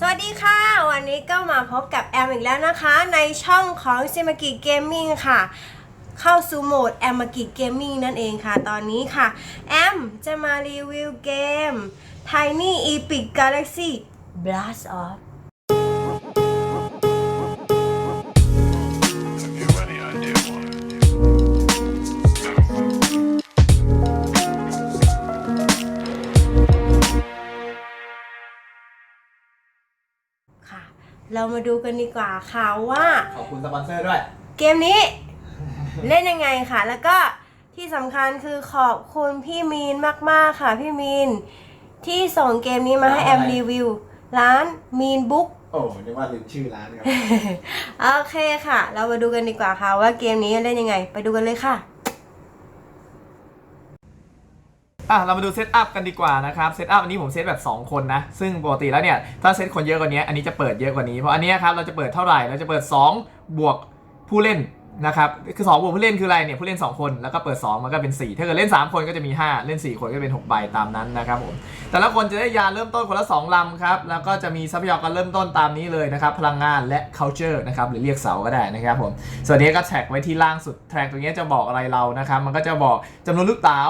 สวัสดีค่ะ วันนี้ก็มาพบกับแอมอีกแล้วนะคะ ในช่องของซิมากิเกมมิ่งค่ะ เข้าสู่โหมดแอมมากิเกมมิ่งนั่นเองค่ะ ตอนนี้ค่ะ แอมจะมารีวิวเกม Tiny Epic Galaxy Blast Off เรามาดูกันดีกว่าค่ะว่า ขอบคุณสปอนเซอร์ด้วย เกมนี้ เล่นยังไงค่ะ แล้วก็ที่สำคัญคือขอบคุณพี่มีนมากๆค่ะพี่มีนที่ส่งเกมนี้มาให้แอมร้านอะไรรีวิว ร้านมีนบุ๊กโอ้นึกว่าลืมชื่อร้านครับ โอเคค่ะ เรามาดูกันดีกว่าค่ะว่าเกมนี้เล่นยังไง ไปดูกันเลยค่ะ อะเรามาดูเซตอัพกันดีกว่านะครับเซตอัพอันนี้ผมเซตแบบ 2 คนนะ ซึ่งปกติแล้วเนี่ยถ้าเซตคนเยอะกว่านี้ อันนี้จะเปิดเยอะกว่านี้ เพราะอันนี้ครับเราจะเปิดเท่าไหร่ เราจะเปิด 2 บวกผู้เล่นนะครับคือ2บวกผู้เล่นคืออะไรเนี่ยผู้เล่น 2 คนแล้วก็เปิด 2 มันก็เป็น 4 ถ้าเกิดเล่น 3 คนก็จะมี 5 เล่น 4 คนก็เป็น6ใบตามนั้นนะครับผมแต่ละคนจะได้ยาเริ่มต้นคนละ 2ลำครับแล้วก็จะมีทรัพยากรเริ่มต้นตามนี้เลยนะครับพลังงานและ culture นะครับหรือเรียกเสาก็ได้นะครับผมส่วนนี้ก็แท็กไว้ที่ล่างสุดแท็กตรงนี้จะบอกอะไรเรานะครับมันก็จะบอกจำนวนลูกเต๋า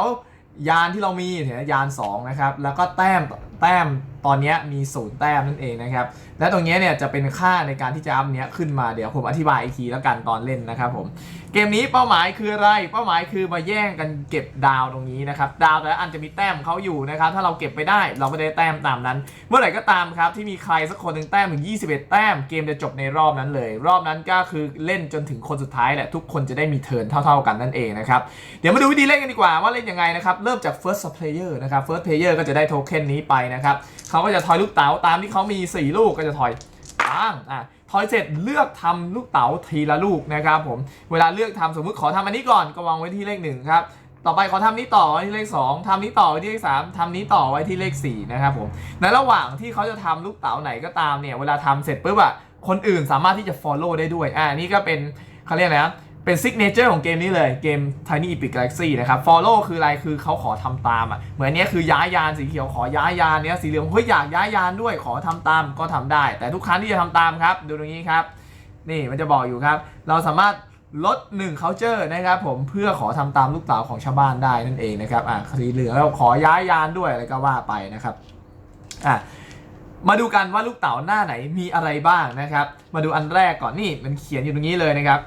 ยานที่เรามีเนี่ยยาน2นะครับแล้วก็แต้มแต้มตอนนี้มีศูนย์แต้มนั่นเองนะครับ และตรงนี้เนี่ยจะเป็นค่าในการที่จะอัพเนี้ยขึ้นมาเดี๋ยวผมอธิบายอีกทีแล้วกันตอนเล่นนะครับผม เกมนี้เป้าหมายคืออะไร เป้าหมายคือมาแย่งกันเก็บดาวตรงนี้นะครับ ดาวแต่ละอันจะมีแต้มเขาอยู่นะครับ ถ้าเราเก็บไปได้เราก็ได้แต้มตามนั้น เมื่อไหร่ก็ตามครับที่มีใครสักคนหนึ่งแต้มถึง 21 แต้ม เกมจะจบในรอบนั้นเลย รอบนั้นก็คือเล่นจนถึงคนสุดท้ายแหละทุกคนจะได้มีเทิร์นเท่า ๆกันนั่นเองนะครับ เดี๋ยวมาดูวิธีเล่นกันดีกว่าว่าเล่นยังไงนะครับ เริ่มจาก first player นะครับ first player ก็จะได้โทเค็นนี้ไปนะครับเขาก็จะทอยลูกเต๋าตามที่เขามี 4 ลูกก็จะทอยปังอะทอยเสร็จเลือกทำลูกเต๋าทีละลูกนะครับผมเวลาเลือกทำสมมุติขอทำอันนี้ก่อนก็วางไว้ที่เลขหนึ่งครับต่อไปขอทำนี้ต่อไว้ที่เลข 2ทำนี้ต่อไว้ที่เลข 3ทำนี้ต่อไว้ที่เลข4นะครับผมในระหว่างที่เขาจะทำลูกเต๋าไหนก็ตามเนี่ยเวลาทำเสร็จปุ๊บอะคนอื่นสามารถที่จะ follow ได้ด้วยอ่านี่ก็เป็นเขาเรียกอะไรนะ เป็นซิกเนเจอร์ของเกมนี้เลยเกม Tiny Epic Galaxy นะครับ follow คืออะไรคือเขาขอทำตามอะเหมือนนเนี้ยคือย้ายยานสีเขียวขอย้ายยานเนี้ยสีเหลืองเฮ้ยอยากย้ายยานด้วยขอทำตามก็ทำได้ แต่ทุกครั้งที่จะทำตามครับ ดูตรงนี้ครับ นี่มันจะบอกอยู่ครับ เราสามารถลด1 culture นะครับผมเพื่อขอทำตามลูกเต๋าของชาวบ้านได้นั่นเองนะครับอะสีเหลืองเราขอย้ายยานด้วยอะไรก็ว่าไปนะครับอะมาดูกันว่าลูกเต๋าหน้าไหนมีอะไรบ้างนะครับ มาดูอันแรกก่อนนี่มันเขียนอยู่ตรงนี้เลยนะครับ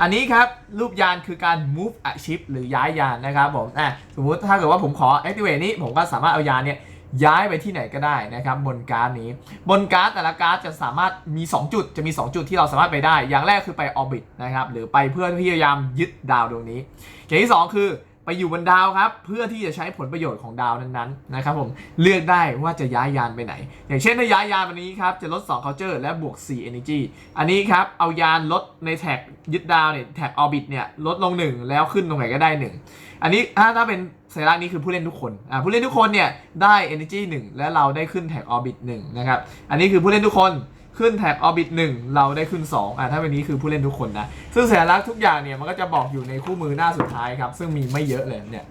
อันนี้ครับรูปยานคือการ move a ship หรือย้ายยานนะครับผมอะสมมุติถ้าเกิดว่าผมขอ activate นี้ผมก็สามารถเอายานเนี่ยย้ายไปที่ไหนก็ได้นะครับบนการ์ดนี้ บนการ์ดแต่ละการ์ดจะสามารถมี 2 จุดจะมี 2 จุดที่เราสามารถไปได้ อย่างแรกคือไปออร์บิทนะครับหรือไปเพื่อพยายามยึดดาวดวงนี้ อย่างที่ 2 คือ ไปอยู่บนดาวครับ เพื่อที่จะใช้ผลประโยชน์ของดาวนั้นๆนะครับผมเลือกได้ว่าจะย้ายยานไปไหน อย่างเช่นถ้าย้ายยานวันนี้ครับ จะลด 2 culture และบวก 4 energy อันนี้ครับ เอายานลดในแท็กยึดดาวเนี่ยแท็กออร์บิทเนี่ยลดลง 1 แล้วขึ้นตรงไหนก็ได้ 1 อันนี้ถ้าถ้าเป็นสัญลักษณ์นี้คือผู้เล่นทุกคนอ่าผู้เล่นทุกคนเนี่ยได้ energy 1 และเราได้ขึ้นแท็กออร์บิท1นะครับอันนี้คือผู้เล่นทุกคน ขึ้นแท็กออบิท1เราได้ขึ้น2อ่าถ้าเป็นนี้คือผู้เล่นทุกคนนะ ซึ่งสัญลักษณ์ทุกอย่างเนี่ยมันก็จะบอกอยู่ในคู่มือหน้าสุดท้ายครับ ซึ่งมีไม่เยอะเลยเนี่ย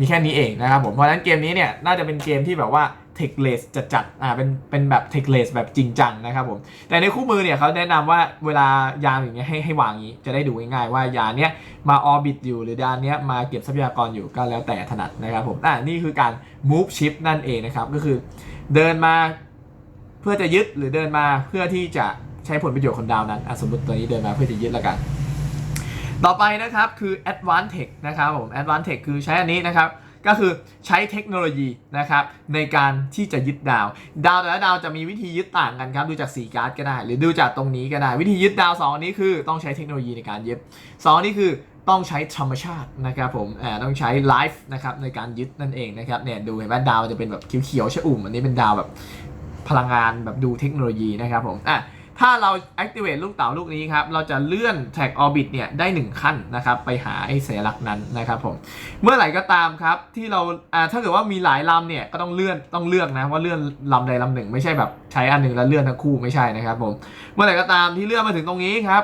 มีแค่นี้เองนะครับผมเพราะฉะนั้นเกมนี้เนี่ยน่าจะเป็นเกมที่แบบว่าเทคเลสจัดจัดๆอ่าเป็นเป็นแบบเทคเลสแบบจริงจังนะครับผมแต่ในคู่มือเนี่ยเขาแนะนำว่าเวลายานอย่างเงี้ยให้ให้วางงี้ จะได้ดูง่ายๆว่ายานเนี้ยมาออบิทอยู่หรือยานเนี้ยมาเก็บทรัพยากรอยู่ก็แล้วแต่ถนัดนะครับผมอ่านี่คือการ move ship นั่นเองนะครับก็คือเดินมา เพื่อจะยึดหรือเดินมาเพื่อที่จะใช้ผลประโยชน์ของดาวนั้นสมมติตัวนี้เดินมาเพื่อจะยึดแล้วกัน ต่อไปนะครับคือ advanced tech นะครับผม advanced tech คือใช้อันนี้นะครับก็คือใช้เทคโนโลยีนะครับในการที่จะยึดดาว ดาวแต่ละดาวจะมีวิธียึดต่างกันครับ ดูจากสีการ์ดก็ได้ หรือดูจากตรงนี้ก็ได้ วิธียึดดาวสองอันนี้คือต้องใช้เทคโนโลยีในการยึดสองอันนี้คือต้องใช้ธรรมชาตินะครับผมอ่าต้องใช้ไลฟ์นะครับในการยึดนั่นเองนะครับเนี่ยดูเห็นไหมดาวจะเป็นแบบเขียวๆชะอุ่มอันนี้เป็นดาวแบบ พลังงานแบบดูเทคโนโลยีนะครับผมอะถ้าเรา activate ลูกเต๋าลูกนี้ครับ เราจะเลื่อน tag orbit เนี่ยได้ 1 ขั้นนะครับ ไปหาไอ้สัญลักษณ์นั้นนะครับผม เมื่อไหร่ก็ตามครับ ที่เราอ่าถ้าเกิดว่ามีหลายลำเนี่ย ก็ต้องเลื่อนต้องเลือกนะ ว่าเลื่อนลำใดลำหนึ่ง ไม่ใช่แบบใช้อันหนึ่งแล้วเลื่อนทั้งคู่ไม่ใช่นะครับผม เมื่อไหร่ก็ตามที่เลื่อนมาถึงตรงนี้ครับ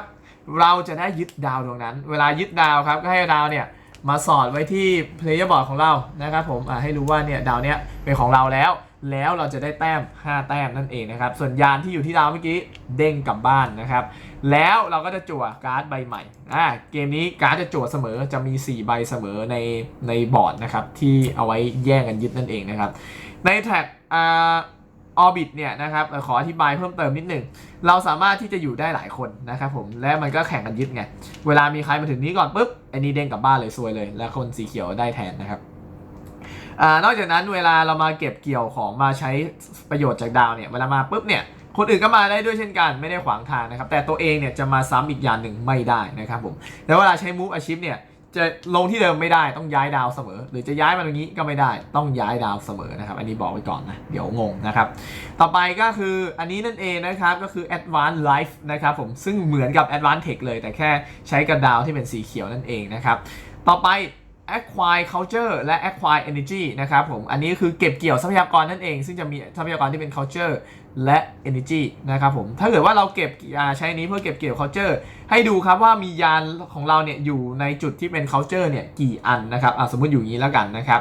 เราจะได้ยึดดาวดวงนั้น เวลายึดดาวครับก็ให้ดาวเนี่ยมาสอดไว้ที่ player board ของเรานะครับผมอ่าให้รู้ว่าเนี่ยดาวเนี้ยเป็นของเราแล้ว แล้วเราจะได้แต้ม 5 แต้มนั่นเองนะครับ ส่วนยานที่อยู่ที่ดาวเมื่อกี้เด้งกลับบ้านนะครับ แล้วเราก็จะจั่วการ์ดใบใหม่อ่าเกมนี้การ์ดจะจั่วเสมอจะมี 4 ใบเสมอในในบอร์ดนะครับที่เอาไว้แย่งกันยึดนั่นเองนะครับ ในแท็กอ่าออบิทเนี่ยนะครับขออธิบายเพิ่มเติมนิดหนึ่ง เราสามารถที่จะอยู่ได้หลายคนนะครับผมและมันก็แข่งกันยึดไง เวลามีใครมาถึงนี้ก่อนปุ๊บไอ้นี่เด้งกลับบ้านเลยซวยเลย แล้วคนสีเขียวได้แทนนะครับ อนอกจากนั้นเวลาเรามาเก็บเกี่ยวของมาใช้ประโยชน์จากดาวเนี่ยเวลามาปุ๊บเนี่ยคนอื่นก็มาได้ด้วยเช่นกันไม่ได้ขวางทางนะครับ แต่ตัวเองเนี่ยจะมาซ้ำอีกอย่างหนึ่งไม่ได้นะครับผมแล้วเวลาใช้ move achieve เนี่ยจะลงที่เดิมไม่ได้ต้องย้ายดาวเสมอ หรือจะย้ายมาตรงนี้ก็ไม่ได้ต้องย้ายดาวเสมอนะครับ อันนี้บอกไว้ก่อนนะ เดี๋ยวงงนะครับ ต่อไปก็คืออันนี้นั่นเองนะครับก็คือ advanced life นะครับผมซึ่งเหมือนกับ advanced tech เลย แต่แค่ใช้กระดาวที่เป็นสีเขียวนั่นเองนะครับ ต่อไป acquire culture และ acquire energy นะครับผม อันนี้คือเก็บเกี่ยวทรัพยากรนั่นเอง ซึ่งจะมีทรัพยากรที่เป็น culture และ energy นะครับผม ถ้าเกิดว่าเราเก็บอ่าใช้นี้เพื่อเก็บเกี่ยว culture ให้ดูครับว่ามียานของเราเนี่ยอยู่ในจุดที่เป็น culture เนี่ยกี่อันนะครับอะสมมุติอยู่อย่างนี้แล้วกันนะครับ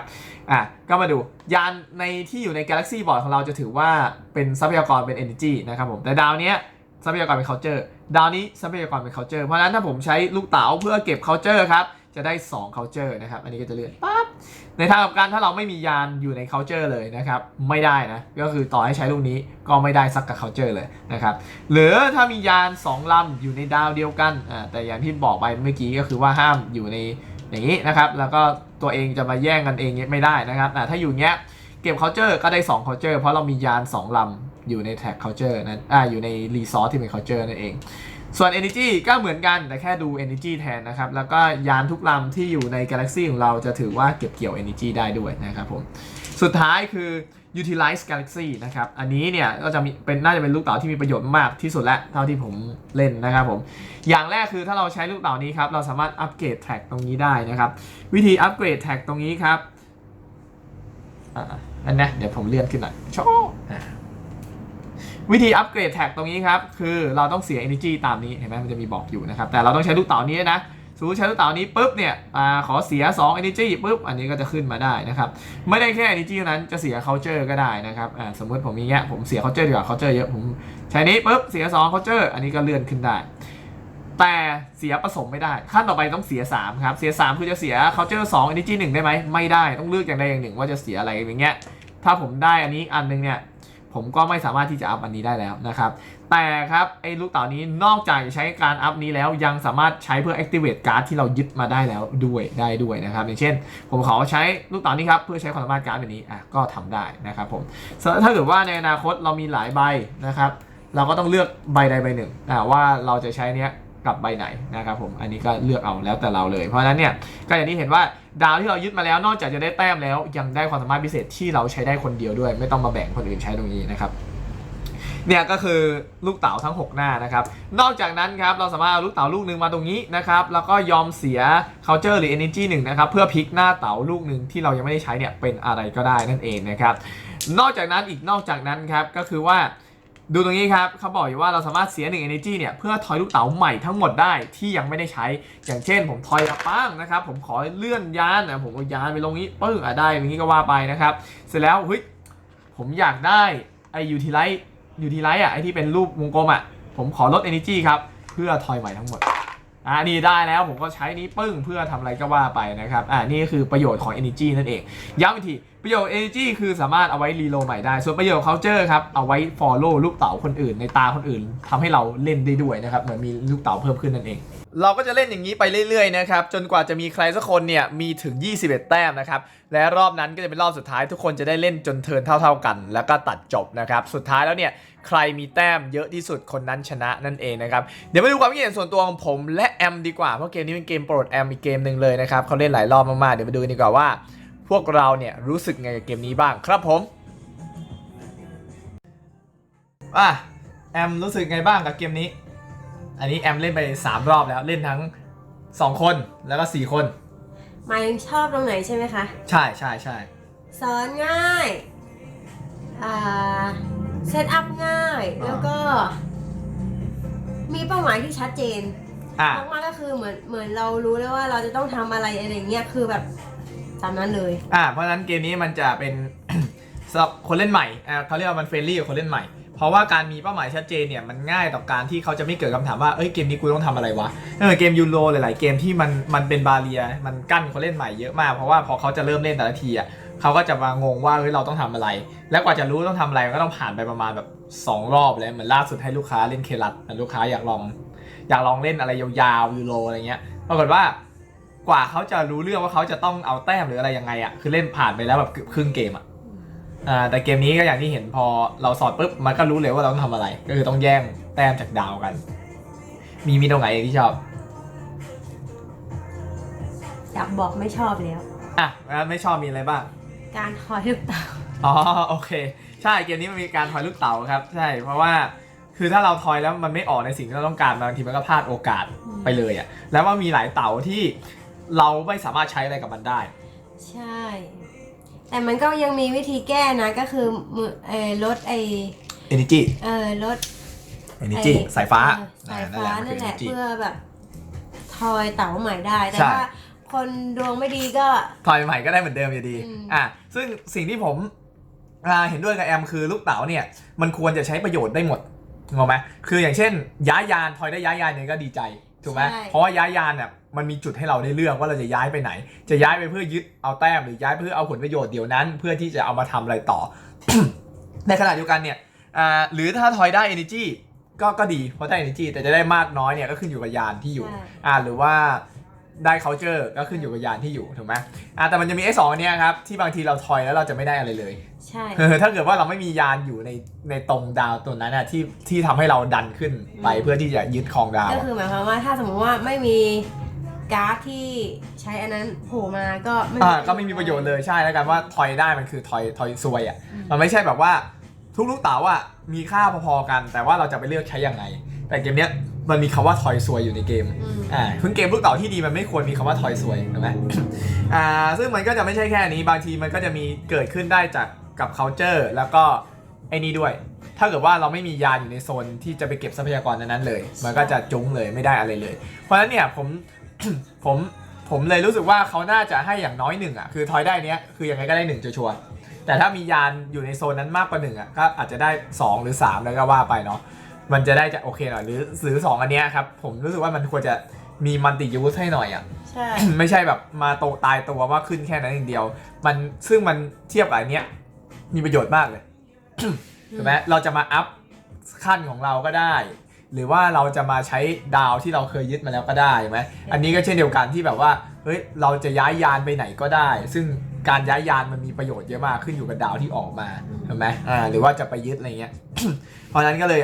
อะ ก็มาดูยานในที่อยู่ใน Galaxy Board ของเราจะถือว่าเป็นทรัพยากรเป็น energy นะครับผม แต่ดาวเนี้ยทรัพยากรเป็น culture ดาวนี้ทรัพยากรเป็น culture เพราะฉะนั้นถ้าผมใช้ลูกเต๋าเพื่อเก็บ culture ครับ จะได้ 2 culture นะครับ อันนี้ก็จะเลื่อนปั๊บ ในทางกลับกันถ้าเราไม่มียานอยู่ใน culture เลยนะครับ ไม่ได้นะ ก็คือต่อให้ใช้ลูกนี้ก็ไม่ได้สักกับ culture เลยนะครับ หรือถ้ามียาน 2ลำอยู่ในดาวเดียวกันอ่าแต่อย่างที่บอกไปเมื่อกี้ก็คือว่าห้ามอยู่ในอย่างนี้นะครับ แล้วก็ตัวเองจะมาแย่งกันเองเงี้ยไม่ได้นะครับอ่าถ้าอยู่เงี้ยเก็บ culture ก็ได้ 2 culture เพราะเรามียาน 2ลำอยู่ในแท็ก culture นั้นอ่าอยู่ใน resource ที่เป็น culture นั่นเอง ส่วน Energy ก็เหมือนกันแต่แค่ดู Energy แทนนะครับ แล้วก็ยานทุกลำที่อยู่ใน Galaxy ของเราจะถือว่าเก็บเกี่ยว Energy ได้ด้วยนะครับผม สุดท้ายคือ Utilize Galaxy นะครับ อันนี้เนี่ยก็จะมีเป็นน่าจะเป็นลูกเต๋าที่มีประโยชน์มากที่สุดและเท่าที่ผมเล่นนะครับผม อย่างแรกคือถ้าเราใช้ลูกเต๋านี้ครับ เราสามารถอัปเกรดแท็กตรงนี้ได้นะครับ วิธีอัปเกรดแท็กตรงนี้ครับอ่าอันนี้เดี๋ยวผมเลื่อนขึ้นหน่อยโชว์ วิธีอัปเกรดแท็กตรงนี้ครับ คือเราต้องเสีย energy ตามนี้เห็นไหมมันจะมีบอกอยู่นะครับ แต่เราต้องใช้ลูกเต๋านี้นะสมมติใช้ลูกเต๋านี้ปุ๊บเนี่ยอขอเสีย 2 energy ปุ๊บอันนี้ก็จะขึ้นมาได้นะครับ ไม่ได้แค่ energy นั้นจะเสีย culture ก็ได้นะครับสมมติผมมีเงี้ยผมเสีย culture ดีกว่า culture เยอะผมใช้นี้ปุ๊บเสีย 2 culture อันนี้ก็เลื่อนขึ้นได้ แต่เสียผสมไม่ได้ ขั้นต่อไปต้องเสีย 3 ครับเสีย 3 คือจะเสีย culture 2 energy 1 ได้ไหมไม่ได้ต้องเลือกอย่างใดอย่างหนึ่งว่าจะเสียอะไรอย่างเงี้ยถ้าผมได้อันนี้อันนึงเนี่ย ผมก็ไม่สามารถที่จะอัพอันนี้ได้แล้วนะครับ แต่ครับไอ้ลูกเต๋านี้นอกจากใช้การอัพนี้แล้วยังสามารถใช้เพื่อ activate การ์ดที่เรายึดมาได้แล้วด้วยได้ด้วยนะครับ อย่างเช่น ผมขอใช้ลูกเต๋านี้ครับเพื่อใช้ความสามารถการ์ดแบบนี้อะก็ทำได้นะครับผมถ้าเกิดว่าในอนาคตเรามีหลายใบนะครับ เราก็ต้องเลือกใบใดใบหนึ่งว่าเราจะใช้เนี้ย กับใบไหนนะครับผมอันนี้ก็เลือกเอาแล้วแต่เราเลย เพราะฉะนั้นเนี่ยก็อย่างที่เห็นว่าดาวที่เรายึดมาแล้วนอกจากจะได้แต้มแล้วยังได้ความสามารถพิเศษที่เราใช้ได้คนเดียวด้วย ไม่ต้องมาแบ่งคนอื่นใช้ตรงนี้นะครับเนี่ยก็คือลูกเต๋าทั้ง 6 หน้านะครับ นอกจากนั้นครับเราสามารถเอาลูกเต๋าลูกหนึ่งมาตรงนี้นะครับ แล้วก็ยอมเสีย culture หรือ energy หนึ่งนะครับ เพื่อพลิกหน้าเต๋าลูกหนึ่งที่เรายังไม่ได้ใช้เนี่ยเป็นอะไรก็ได้นั่นเองนะครับ นอกจากนั้นอีกนอกจากนั้นครับก็คือว่า ดูตรงนี้ครับเขาบอกอยู่ว่าเราสามารถเสีย1 energy เนี่ยเพื่อทอยลูกเต๋าใหม่ทั้งหมดได้ที่ยังไม่ได้ใช้ อย่างเช่น ผมทอยละป้างนะครับ ผมขอเลื่อนยานนะผมเอายานไปลงนี้ปึ้งอะได้อย่างนี้ก็ว่าไปนะครับ เสร็จแล้วเฮ้ยผมอยากได้ไอ้ยูทิไลท์ยูทิไลท์อะไอ้ที่เป็นรูปวงกลมอะผมขอลด energy ครับเพื่อทอยใหม่ทั้งหมด อ่านี่ได้แล้วผมก็ใช้นี้ปึ้งเพื่อทำอะไรก็ว่าไปนะครับอ่านี่คือประโยชน์ของ energy นั่นเอง ย้ำอีกทีประโยชน์ energy คือสามารถเอาไว้รีโลใหม่ได้ ส่วนประโยชน์ culture ครับเอาไว้ follow ลูกเต๋าคนอื่น ในตาคนอื่นทำให้เราเล่นได้ด้วยนะครับเหมือนมีลูกเต๋าเพิ่มขึ้นนั่นเอง เราก็จะเล่นอย่างนี้ไปเรื่อยๆนะครับจนกว่าจะมีใครสักคนเนี่ยมีถึง 21 แต้มนะครับและรอบนั้นก็จะเป็นรอบสุดท้ายทุกคนจะได้เล่นจนเทินเท่า ๆกัน แล้วก็ตัดจบนะครับสุดท้ายแล้วเนี่ยใครมีแต้มเยอะที่สุดคนนั้นชนะนั่นเองนะครับเดี๋ยวมาดูความคิดเห็นส่วนตัวของผมและแอมดีกว่าเพราะเกมนี้เป็นเกมโปรดแอมอีกเกมหนึ่งเลยนะครับเขาเล่นหลายรอบมากๆเดี๋ยวมาดูกันดีกว่าว่า พวกเราเนี่ยรู้สึกไงกับเกมนี้บ้างครับผมอะแอมรู้สึกไงบ้างกับเกมนี้ อันนี้แอมเล่นไป 3 รอบแล้วเล่นทั้ง 2 คนแล้วก็ 4 คน หมายถึงชอบตรงไหนใช่ไหมคะ ใช่ใช่ใช่สอนง่ายอ่าเซตอัพง่ายแล้วก็ มีเป้าหมายที่ชัดเจนอะมากๆก็คือเหมือนเหมือนเรารู้แล้วว่าเราจะต้องทำอะไรอะไรอย่างเงี้ยคือแบบตามนั้นเลย อะเพราะฉะนั้นเกมนี้มันจะเป็น สำหรับคนเล่นใหม่อ่าเขาเรียกว่ามันเฟรนลี่กับคนเล่นใหม่เพ ราะว่าการมีเป้าหมายชัดเจนเนี่ยมันง่ายต่อการที่เขาจะไม่เกิดคำถามว่าเอ้ยเกมนี้กูต้องทำอะไรวะเออเกมยูโรหลาย ๆ เกมที่มันมันเป็นบาเรียมันกั้นคนเล่นใหม่เยอะมากเพราะว่าพอเขาจะเริ่มเล่นแต่ละทีอะเขาก็จะมางงว่าเฮ้ยเราต้องทำอะไร และกว่าจะรู้ต้องทำอะไรก็ต้องผ่านไปประมาณแบบสองรอบเลยเหมือนล่าสุดให้ลูกค้าเล่นเคลัดลูกค้าอยากลอง อยากลองเล่นอะไรยาวๆยูโรอะไรเงี้ยปรากฏว่ากว่าเขาจะรู้เรื่องว่าเขาจะต้องเอาแต้มหรืออะไรยังไงอะคือเล่นผ่านไปแล้วแบบเกือบครึ่งเกมอะ อ่าแต่เกมนี้ก็อย่างที่เห็นพอเราสอดปุ๊บมันก็รู้เลยว่าเราต้องทำอะไร ก็คือต้องแย่งแต้มจากดาวกัน มีมีตรงไหนที่ชอบอยากบอกไม่ชอบแล้ว อะแล้วไม่ชอบมีอะไรบ้าง การทอยลูกเต๋าอ๋อโอเค ใช่เกมนี้มันมีการทอยลูกเต๋าครับ ใช่เพราะว่าคือถ้าเราทอยแล้วมันไม่ออกในสิ่งที่เราต้องการบางทีมันก็พลาดโอกาสไปเลยอะแล้วว่ามีหลายเต๋าที่เราไม่สามารถใช้อะไรกับมันได้ ใช่ แต่มันก็ยังมีวิธีแก้นะก็คือมือเออลดไอ Energy เออลด Energy ไอ้สายฟ้าเออสายอ่ฟ้ามันั่นแหละ คือ Energy เพื่อแบบทอยเต๋าใหม่ได้ แต่ใช่ ว่าคนดวงไม่ดีก็ทอยใหม่ก็ได้เหมือนเดิมอยู่ดีอืม อะซึ่งสิ่งที่ผมอ่าเห็นด้วยกับแอมคือลูกเต๋าเนี่ย มันควรจะใช้ประโยชน์ได้หมดงงไหมคืออย่างเช่น ย้ายยานทอยได้ย้ายยานเนี่ยก็ดีใจ ถูกไหมใช่ เพราะว่าย้ายยานเนี่ยมันมีจุดให้เราได้เลือกว่าเราจะย้ายไปไหน จะย้ายไปเพื่อยึดเอาแต้มหรือย้ายเพื่อเอาผลประโยชน์เดี๋ยวนั้น เพื่อที่จะเอามาทำอะไรต่อ ในขณะเดียวกันเนี่ยอ่าหรือถ้าทอยได้ energy ก็ก็ดีเพราะได้ energy แต่จะได้มากน้อยเนี่ยก็ขึ้นอยู่กับยานที่อยู่ ใช่ อ่าหรือว่า ได้ culture ก็ขึ้นอยู่กับยานที่อยู่ถูกไหมอ่าแต่มันจะมีไอ้สองอันเนี้ยครับที่บางทีเราทอยแล้วเราจะไม่ได้อะไรเลยใช่ เออถ้าเกิดว่าเราไม่มียานอยู่ในในตรงดาวตัวนั้นนะที่ที่ทำให้เราดันขึ้นไปอืมเพื่อที่จะยึดครองดาวก็อะคือหมายความว่าถ้าสมมติว่าไม่มีการ์ดที่ใช้อันนั้นโผล่มาก็ไม่อ่าก็ไม่มีประโยชน์เลยใช่แล้วกันว่าทอยได้มันคือทอยทอยซวยอะอืมมันไม่ใช่แบบว่าทุกลูกเต๋าอะมีค่าพอๆกัน แต่ว่าเราจะไปเลือกใช้ยังไง แต่เกมเนี้ย มันมีคำว่าทอยซวยอยู่ในเกมอืมอ่าคือเกมลูกเต๋าที่ดีมันไม่ควรมีคำว่าทอยซวยถูกไหมอ่าซึ่งมันก็จะไม่ใช่แค่นี้ บางทีมันก็จะมีเกิดขึ้นได้จากกับ culture แล้วก็ไอ้นี่ด้วย ถ้าเกิดว่าเราไม่มียานอยู่ในโซนที่จะไปเก็บทรัพยากรนั้นๆเลย มันก็จะจุ้งเลยไม่ได้อะไรเลย เพราะฉะนั้นเนี่ยผมผมผมเลยรู้สึกว่าเขาน่าจะให้อย่างน้อยหนึ่งอะคือทอยได้เนี้ยคือยังไงก็ได้หนึ่งชัวร์ๆแต่ถ้ามียานอยู่ในโซนนั้นมากกว่าหนึ่งอะก็อาจจะได้สองหรือสามแล้วก็ว่าไปเนาะ มันจะได้จะโอเคหน่อยหรือหรือสองอันเนี้ยครับผมรู้สึกว่ามันควรจะมีมัลติยูสให้หน่อยอะ ใช่ ไม่ใช่แบบมาโตตายตัวว่าขึ้นแค่นั้นอย่างเดียว มันซึ่งมันเทียบกับอันเนี้ยมีประโยชน์มากเลย ถูกไหมเราจะมาอัพขั้นของเราก็ได้ หรือว่าเราจะมาใช้ดาวที่เราเคยยึดมาแล้วก็ได้ถูกไหมอันนี้ก็เช่นเดียวกันที่แบบว่าเฮ้ยเราจะย้ายยานไปไหนก็ได้ ซึ่งการย้ายยานมันมีประโยชน์เยอะมากขึ้นอยู่กับดาวที่ออกมาถูกไหมอ่าหรือว่าจะไปยึดอะไรเงี้ย เพราะฉะนั้นก็เลย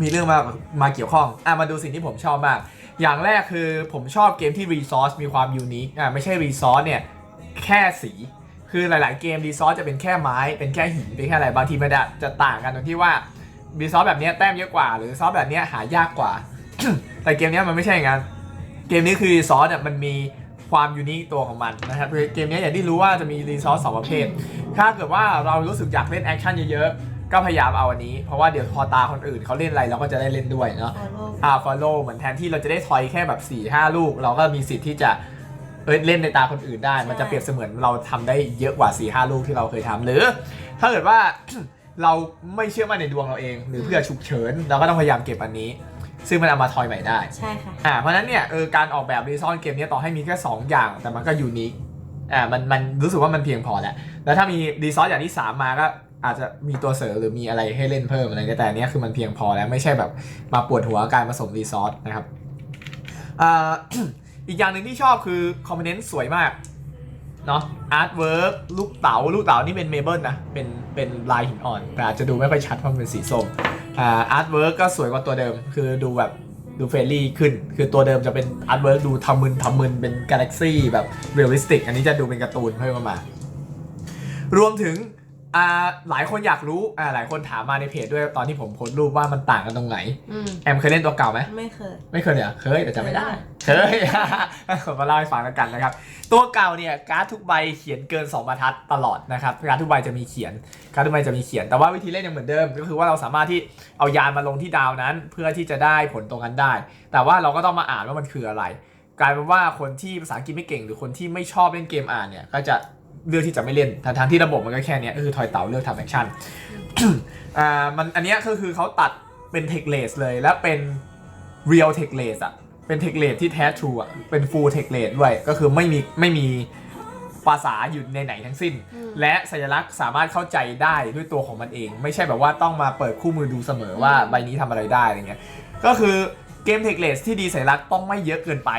มีเรื่องมามาเกี่ยวข้องอะมาดูสิ่งที่ผมชอบมาก อย่างแรกคือผมชอบเกมที่รีซอสมีความยูนิคอ่าไม่ใช่รีซอสเนี่ยแค่สีคือหลาย ๆ เกมรีซอสจะเป็นแค่ไม้เป็นแค่หินเป็นแค่อะไรบางทีมันจะต่างกันตรงที่ว่ารีซอสแบบเนี้ยแต้มเยอะกว่า หรือซอสแบบเนี้ยหายากกว่า แต่เกมนี้มันไม่ใช่อย่างนั้นเกมนี้คือรีซอสเนี่ยมันมีความยูนิคตัวของมันนะครับคือเกมนี้อย่างที่รู้ว่าจะมีรีซอสสองประเภท ถ้าเกิดว่าเรารู้สึกอยากเล่นแอคชั่นเยอะ ๆ ก็พยายามเอาอันนี้ เพราะว่าเดี๋ยวพอตาคนอื่นเขาเล่นอะไรเราก็จะได้เล่นด้วยเนาะฟอลโล่อ่า follow เหมือนแทนที่เราจะได้ทอยแค่แบบ4ี่ห้าลูก เราก็มีสิทธิ์ที่จะเอ้ยเล่นในตาคนอื่นได้ มันจะเปรียบเสมือนเราทำได้เยอะกว่า4ี่ห้าลูกที่เราเคยทำหรือ ถ้าเกิดว่า เราไม่เชื่อมั่นในดวงเราเอง หรือเพื่อฉุกเฉินเราก็ต้องพยายามเก็บอันนี้ ซึ่งมันเอามาทอยใหม่ได้ ใช่ค่ะ อ่าเพราะฉะนั้นเนี่ยเออการออกแบบรีซอนเกมเนี้ยต่อให้มีแค่ 2 อย่าง แต่มันก็ยูนิคอ่ามันมันรู้สึกว่ามันเพียงพอแหละแล้วถ้ามีรีซอสอย่างที่ 3 มาก็ อาจจะมีตัวเสริมหรือมีอะไรให้เล่นเพิ่มอะไรเงี้ยแต่อันเนี้ยคือมันเพียงพอแล้วไม่ใช่แบบมาปวดหัวการผสมรีซอสนะครับอีกอย่างหนึ่งที่ชอบคือคอมโพเนนต์สวยมากเนาะอาร์ตเวิร์กลูกเต๋าลูกเต๋านี่เป็นเมเบิลนะเป็นเป็นลายหินอ่อน แต่อาจจะดูไม่ค่อยชัดเพราะมันเป็นสีส้มอาร์ตเวิร์กก็สวยกว่าตัวเดิม คือดูแบบดูเฟรนลี่ขึ้น คือตัวเดิมจะเป็นอาร์ตเวิร์กดูทำมึนทำมึนเป็นกาแล็กซี่แบบเรียลลิสติกอันนี้จะดูเป็นการ์ตูนเพิ่มมา รวมถึง อ่าหลายคนอยากรู้อ่าหลายคนถามมาในเพจด้วยตอนที่ผมโพสต์รูปว่ามันต่างกันตรงไหน อืมแอมเคยเล่นตัวเก่าไหม ไม่เคย ไม่เคยเนี่ยเคยแต่จำไม่ได้เคเคย ผมมาเล่าให้ฟังแล้วกันนะครับ ตัวเก่าเนี่ยการ์ดทุกใบเขียนเกิน2บรรทัดตลอดนะครับการ์ดทุกใบจะมีเขียนการ์ดทุกใบจะมีเขียน แต่ว่าวิธีเล่นยังเหมือนเดิม ก็คือว่าเราสามารถที่เอายานมาลงที่ดาวนั้น เพื่อที่จะได้ผลตรงนั้นได้ แต่ว่าเราก็ต้องมาอ่านว่ามันคืออะไร กลายเป็นว่าคนที่ภาษาอังกฤษไม่เก่ง หรือคนที่ไม่ชอบเล่นเกมอ่านเนี่ยก็จะ เลือกที่จะไม่เล่นทั้งทที่ระบบมันก็แค่เนี้ยก็คือทอยเต่าเลือกทำแอคชั่นอ่ามันอันเนี้ยก็คือเขาตัดเป็นเทคเลสเลยและเป็น real t e c h l a s e อะเป็นเทคเลสที่แท้ทรูอะเป็น full t e c h l a s e ด้วยก็คือไม่มีไม่มีภาษาอยู่ในไหนทั้งสิ้น และสัญลักษณ์สามารถเข้าใจได้ด้วยตัวของมันเอง ไม่ใช่แบบว่าต้องมาเปิดคู่มือดูเสมอว่าใบนี้ทำอะไรได้อะไรเงี้ยก็คือเกมเทคเลสที่ดีสัญลักษณ์ต้องไม่เยอะเกินไป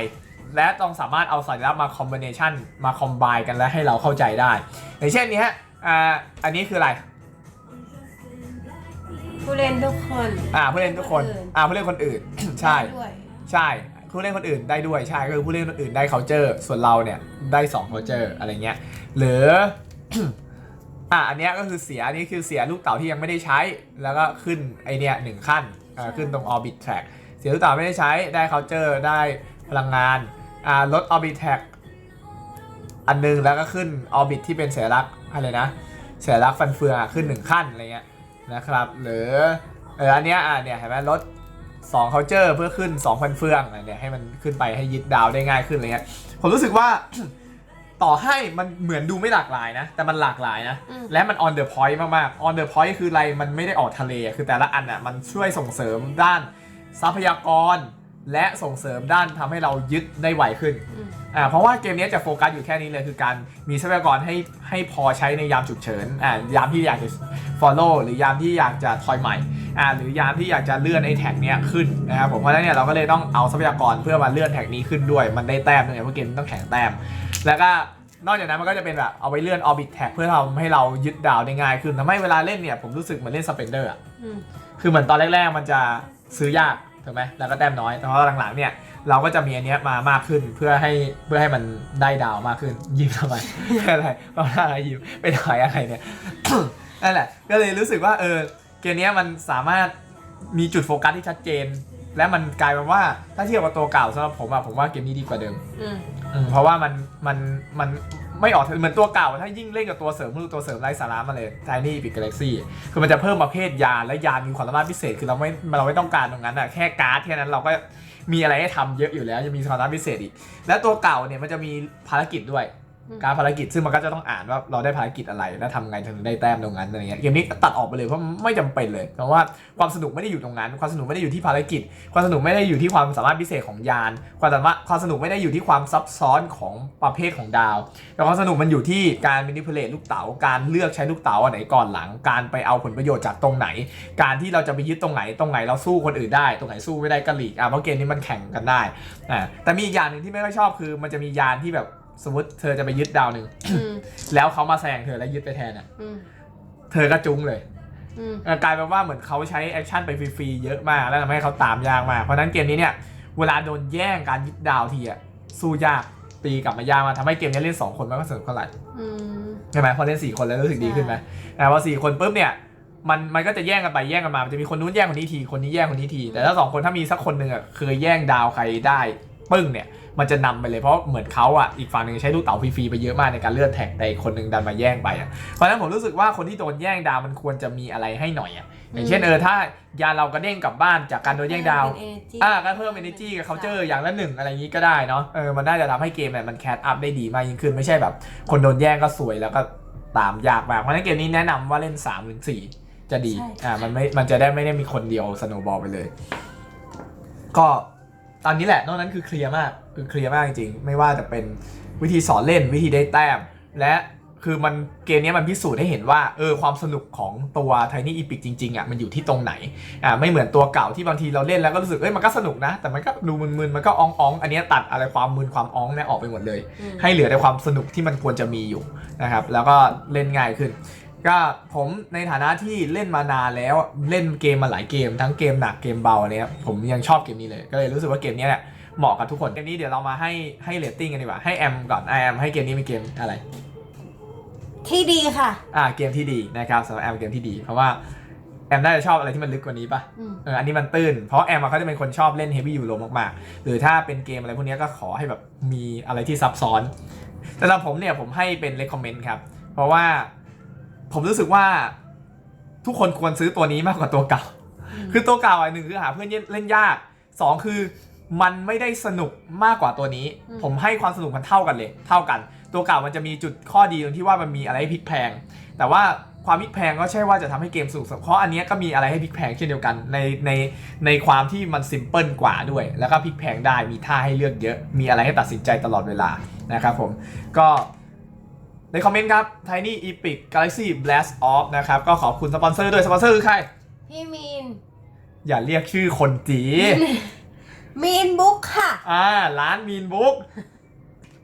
และต้องสามารถเอาสัญลักษณ์มาคอมบิเนชันมาคอมไบกันและให้เราเข้าใจได้ อย่างเช่นนี้ฮะอ่าอันนี้คืออะไรผู้เล่นทุกคนอ่าผู้เล่นทุกคนคนอื่นอ่าผู้เล่นคนอื่น ใช่ด้วยใช่ผู้เล่นคนอื่นได้ด้วยใช่ก็คือผู้เล่นคนอื่นได้ culture ส่วนเราเนี่ยได้2 culture อะไรเงี้ยหรืออะอันเนี้ยก็คือเสียอันนี้คือเสียลูกเต๋าที่ยังไม่ได้ใช้ แล้วก็ขึ้นไอเนี้ยหนึ่งขั้นอ่าขึ้นตรง orbit track เสียลูกเต๋าไม่ได้ใช้ได้ culture ได้พลังงาน อ่าลด orbit track อันหนึงแล้วก็ขึ้น orbit ที่เป็นสัญลักษณ์อะไรนะสัญลักษณ์ฟันเฟืองอะขึ้นหนึ่งขั้นอะไรเงี้ยนะครับ หรือเอออันเนี้ยอะเนี่ยเห็นไหมลด2เคาเจอร์เพื่อขึ้น2,000เฟืองอะไรเนี่ยให้มันขึ้นไปให้ยึดดาวได้ง่ายขึ้นอะไรเงี้ยผมรู้สึกว่าต่อให้มันเหมือนดูไม่หลากหลายนะ แต่มันหลากหลายนะอืมและมัน on the point มากๆ on the point คืออะไรมันไม่ได้ออกทะเลอะคือแต่ละอันอะมันช่วยส่งเสริมด้านทรัพยากร และส่งเสริมด้านทำให้เรายึดได้ไวขึ้นอืมอ่าเพราะว่าเกมนี้จะโฟกัสอยู่แค่นี้เลยคือการมีทรัพยากรให้ให้พอใช้ในยามฉุกเฉินอ่ายามที่อยากจะ follow หรือยามที่อยากจะทอยใหม่อ่าหรือยามที่อยากจะเลื่อนไอ้แท็กเนี้ยขึ้นนะครับผมเพราะฉะนั้นเนี่ยเราก็เลยต้องเอาทรัพยากรเพื่อมาเลื่อนแท็กนี้ขึ้นด้วย มันได้แต้มด้วยเพราะเกมมันต้องแข่งแต้ม แล้วก็นอกจากนั้นมันก็จะเป็นแบบเอาไปเลื่อน orbit tag เพื่อทำให้เรายึดดาวได้ง่ายขึ้นทำให้เวลาเล่นเนี่ยผมรู้สึกเหมือนเล่น spender อะอืมคือเหมือนตอนแรกๆมันจะซื้อยาก ถูกไหมแล้วก็แต้มน้อย แต่ว่าหลังๆเนี่ยเราก็จะมีอันเนี้ยมามากขึ้นเพื่อให้เพื่อให้มันได้ดาวมากขึ้น ยิ้มทำไมอะไรก็อะไรยิ้มไปถอยอะไรเนี่ยนั่นแหละก็เลยรู้สึกว่าเออเกมเนี้ยมันสามารถมีจุดโฟกัสที่ชัดเจน และมันกลายเป็นว่าถ้าเทียบกับตัวเก่าสำหรับผมอะผมว่าเกมนี้ดีกว่าเดิมอืมอืมเพราะว่ามันมันมันไม่ออกเหมือนตัวเก่า ถ้ายิ่งเล่นกับตัวเสริมคือตัวเสริมไร้สาระมาเลย Tiny Epic Galaxy คือมันจะเพิ่มประเภทยานและยานมีความสามารถพิเศษคือเราไม่เราไม่ต้องการตรงนั้นอะแค่การ์ดแค่นั้นเราก็มีอะไรให้ทำเยอะอยู่แล้วจะมีความสามารถพิเศษอีก และตัวเก่าเนี่ยมันจะมีภารกิจด้วยอืม การภารกิจซึ่งมันก็จะต้องอ่านว่าเราได้ภารกิจอะไรและทำไงถึงได้แต้มตรงนั้นอะไรเงี้ยเกมนี้ตัดออกไปเลยเพราะไม่จำเป็นเลยเพราะว่าความสนุกไม่ได้อยู่ตรงนั้น ความสนุกไม่ได้อยู่ที่ภารกิจ ความสนุกไม่ได้อยู่ที่ความสามารถพิเศษของยาน ความสามารถความสนุกไม่ได้อยู่ที่ความซับซ้อนของประเภทของดาวแต่ความสนุกมันอยู่ที่การมินิเพลตลูกเต๋าการเลือกใช้ลูกเต๋าอันไหนก่อนหลัง การไปเอาผลประโยชน์จากตรงไหน การที่เราจะไปยึดตรงไหนตรงไหนเราสู้คนอื่นได้ ตรงไหนสู้ไม่ได้ก็หลีกอะเพราะเกมนี้มันแข่งกันได้อ่าแต่มีอีกอย่างหนึ่งที่ไม่ค่อยชอบคือ มันจะมียานที่แบบ สมมติเธอจะไปยึดดาวหนึ่งอืมแล้วเขามาแซงเธอแล้วยึดไปแทนอะ อืมเธอก็จุ้งเลยอืม เออกลายเป็นว่าเหมือนเขาใช้แอคชั่นไปฟรีๆเยอะมาก แล้วทำให้เขาตามยากมาก เพราะฉะนั้นเกมนี้เนี่ยเวลาโดนแย่งการยึดดาวทีอะสู้ยากตีกลับมายากมากทำให้เกมนี้เล่น2คนมันก็สนุกเท่าไหร่ อืม ใช่ไหมพอเล่น4คนแล้วรู้สึกดีขึ้นไหมแต่พอ4คนปุ๊บเนี่ยมันมันก็จะแย่งกันไปแย่งกันมามันจะมีคนนู้นแย่งคนนี้ทีคนนี้แย่งคนนี้ทีแต่ถ้าสองคนถ้ามีสักคนหนึ่งอะเคยแย่งดาวใครได้ปึ้งเนี่ย มันจะนำไปเลยเพราะเหมือนเขาอะอีกฝั่งหนึ่งใช้ลูกเต๋าฟรีๆไปเยอะมากในการเลื่อนแท็กแต่อีกคนหนึ่งดันมาแย่งไปอะเพราะฉะนั้นผมรู้สึกว่าคนที่โดนแย่งดาวมันควรจะมีอะไรให้หน่อยอะอย่างเช่นเออถ้ายานเรากระเด้งกลับบ้านจากการโดนแย่งดาวเป็น energy อ่าก็เพิ่ม energy กับ culture อย่างละหนึ่งอะไรอย่างนี้ก็ได้เนาะเออมันน่าจะทำให้เกมเนี่ยมันแคสอัพได้ดีมากยิ่งขึ้นไม่ใช่แบบ คนโดนแย่งก็สวยแล้วก็ตามยากมากเพราะฉะนั้นเกมนี้แนะนำว่าเล่น3หรือ4จะดีใช่อ่ามันไม่มันจะได้ไม่ได้มีคนเดียวสโนบอลไปเลย ก็ ตอนนี้แหละนอกนั้นคือเคลียร์มากคือเคลียร์มากจริงๆ ไม่ว่าจะเป็นวิธีสอนเล่นวิธีได้แต้ม และคือมันเกมนี้มันพิสูจน์ให้เห็นว่าเออความสนุกของตัว Tiny Epic จริงๆอะมันอยู่ที่ตรงไหนอ่าไม่เหมือนตัวเก่าที่บางทีเราเล่นแล้วก็รู้สึกเอ้ยมันก็สนุกนะ แต่มันก็ดูมึนๆมันก็อ้องๆอันเนี้ยตัดอะไรความมึนความอ้องเนี่ยออกไปหมดเลยอืมให้เหลือแต่ความสนุกที่มันควรจะมีอยู่นะครับแล้วก็เล่นง่ายขึ้น ก็ผมในฐานะที่เล่นมานานแล้วเล่นเกมมาหลายเกม ทั้งเกมหนักเกมเบาเนี่ยผมยังชอบเกมนี้เลย ก็เลยรู้สึกว่าเกมนี้เนี่ยเหมาะกับทุกคนเกมนี้เดี๋ยวเรามาให้ให้เรตติ้งกันดีกว่าให้แอมก่อนไอแอมให้เกมนี้เป็นเกมอะไร ที่ดีค่ะ อ่าเกมที่ดีนะครับสำหรับแอมเกมที่ดี เพราะว่าแอมน่าจะชอบอะไรที่มันลึกกว่านี้ป่ะอืม เอออันนี้มันตื้น เพราะแอมอะเขาจะเป็นคนชอบเล่น Heavy Euro มากๆ หรือถ้าเป็นเกมอะไรพวกเนี้ยก็ขอให้แบบมีอะไรที่ซับซ้อน แต่สำหรับผมเนี่ยผมให้เป็น recommend ครับ เพราะว่า ผมรู้สึกว่าทุกคนควรซื้อตัวนี้มากกว่าตัวเก่า คือตัวเก่าอันหนึ่งคือหาเพื่อนเล่นยากสองคือมันไม่ได้สนุกมากกว่าตัวนี้อืมผมให้ความสนุกมันเท่ากันเลย เท่ากัน ตัวเก่ามันจะมีจุดข้อดีตรงที่ว่ามันมีอะไรให้พลิกแพลงแต่ว่าความพลิกแพลงก็ใช่ว่าจะทำให้เกมสนุกเพราะอันเนี้ยก็มีอะไรให้พลิกแพลงเช่นเดียวกันในในในความที่มันซิมเพิลกว่าด้วย แล้วก็พลิกแพลงได้มีท่าให้เลือกเยอะ มีอะไรให้ตัดสินใจตลอดเวลานะครับผมก็ ในคอมเมนต์ครับ Tiny Epic Galaxy Blast Off นะครับ ก็ขอบคุณสปอนเซอร์ด้วย สปอนเซอร์คือใคร พี่มีน อย่าเรียกชื่อคนจี มีนบุ๊กค่ะ อ่า ร้านมีนบุ๊ก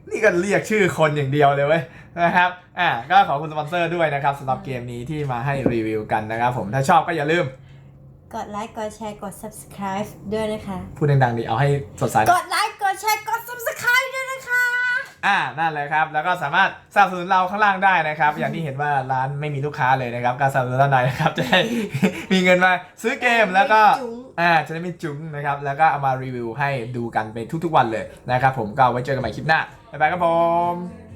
นี่ก็เรียกชื่อคนอย่างเดียวเลยเว้ยนะครับ อ่า ก็ขอบคุณสปอนเซอร์ด้วยนะครับสำหรับเกมนี้ที่มาให้รีวิวกันนะครับผม ถ้าชอบก็อย่าลืม กดไลค์ กดแชร์ กด subscribe ด้วยนะคะ พูดดังๆดิเอาให้สดใส กดไลค์ กดแชร์ กด subscribe ด้วยนะคะ อ่านั่นเลยครับ แล้วก็สามารถสนับสนุนเราข้างล่างได้นะครับ อย่างที่เห็นว่าร้านไม่มีลูกค้าเลยนะครับ การสนับสนุนด้านในนะครับ จะได้มีเงินมาซื้อเกมแล้วก็จุ๋งอ่าจะได้ไม่จุ้งนะครับ แล้วก็เอามารีวิวให้ดูกันเป็นทุกๆวันเลยนะครับ ผมก็เอาไว้เจอกันใหม่คลิปหน้าบ๊ายบายครับผม